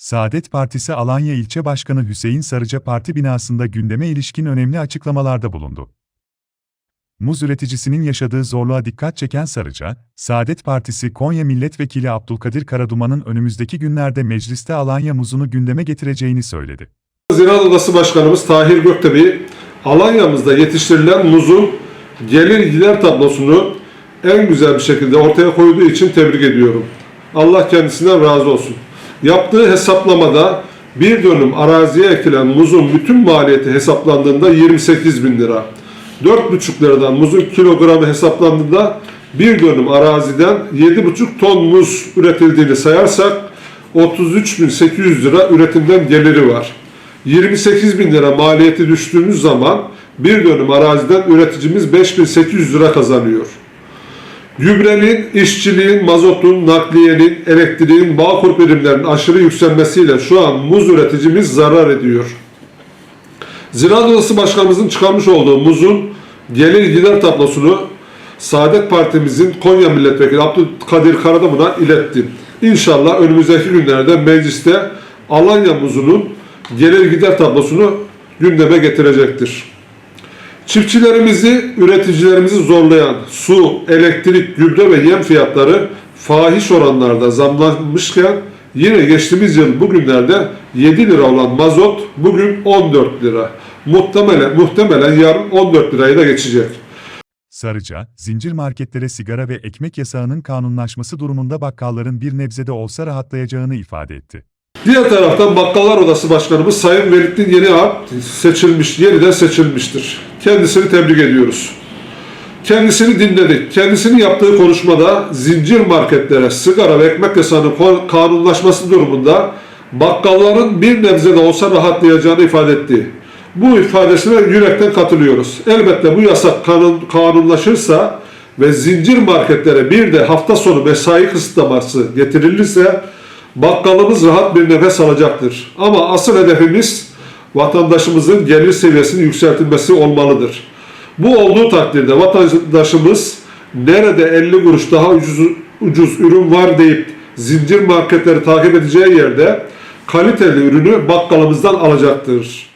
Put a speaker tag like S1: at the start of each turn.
S1: Saadet Partisi Alanya İlçe Başkanı Hüseyin Sarıca parti binasında gündeme ilişkin önemli açıklamalarda bulundu. Muz üreticisinin yaşadığı zorluğa dikkat çeken Sarıca, Saadet Partisi Konya Milletvekili Abdülkadir Karaduman'ın önümüzdeki günlerde mecliste Alanya muzunu gündeme getireceğini söyledi.
S2: Ziraat Odası Başkanımız Tahir Göktepe, Alanya'mızda yetiştirilen muzun gelir gider tablosunu en güzel bir şekilde ortaya koyduğu için tebrik ediyorum. Allah kendisinden razı olsun. Yaptığı hesaplamada bir dönüm araziye ekilen muzun bütün maliyeti hesaplandığında 28 bin lira. 4,5 liradan muzun kilogramı hesaplandığında bir dönüm araziden 7,5 ton muz üretildiğini sayarsak 33.800 lira üretimden geliri var. 28 bin lira maliyeti düştüğümüz zaman bir dönüm araziden üreticimiz 5800 lira kazanıyor. Gübrenin, işçiliğin, mazotun, nakliyenin, elektriğin, bağkur birimlerinin aşırı yükselmesiyle şu an muz üreticimiz zarar ediyor. Ziraat Odası Başkanımızın çıkarmış olduğu muzun gelir gider tablosunu Saadet Partimizin Konya Milletvekili Abdülkadir Karaduman'a ilettim. İnşallah önümüzdeki günlerde mecliste Alanya muzunun gelir gider tablosunu gündeme getirecektir. Çiftçilerimizi, üreticilerimizi zorlayan su, elektrik, gübre ve yem fiyatları fahiş oranlarda zamlanmışken yine geçtiğimiz yıl bugünlerde 7 lira olan mazot bugün 14 lira. Muhtemelen, muhtemelen yarın 14 lirayı da geçecek.
S1: Sarıca, zincir marketlere sigara ve ekmek yasağının kanunlaşması durumunda bakkalların bir nebzede olsa rahatlayacağını ifade etti.
S2: Diğer taraftan Bakkallar Odası Başkanımız Sayın Velittin Yeni Ağat seçilmiş, yeniden seçilmiştir. Kendisini tebrik ediyoruz. Kendisini dinledik. Kendisinin yaptığı konuşmada zincir marketlere sigara ve ekmek yasağının kanunlaşması durumunda bakkalların bir nebze de olsa rahatlayacağını ifade etti. Bu ifadesine yürekten katılıyoruz. Elbette bu yasak kanun, kanunlaşırsa ve zincir marketlere bir de hafta sonu mesai kısıtlaması getirilirse bakkalımız rahat bir nefes alacaktır. Ama asıl hedefimiz vatandaşımızın gelir seviyesinin yükseltilmesi olmalıdır. Bu olduğu takdirde vatandaşımız nerede 50 kuruş daha ucuz, ucuz ürün var deyip zincir marketleri takip edeceği yerde kaliteli ürünü bakkalımızdan alacaktır.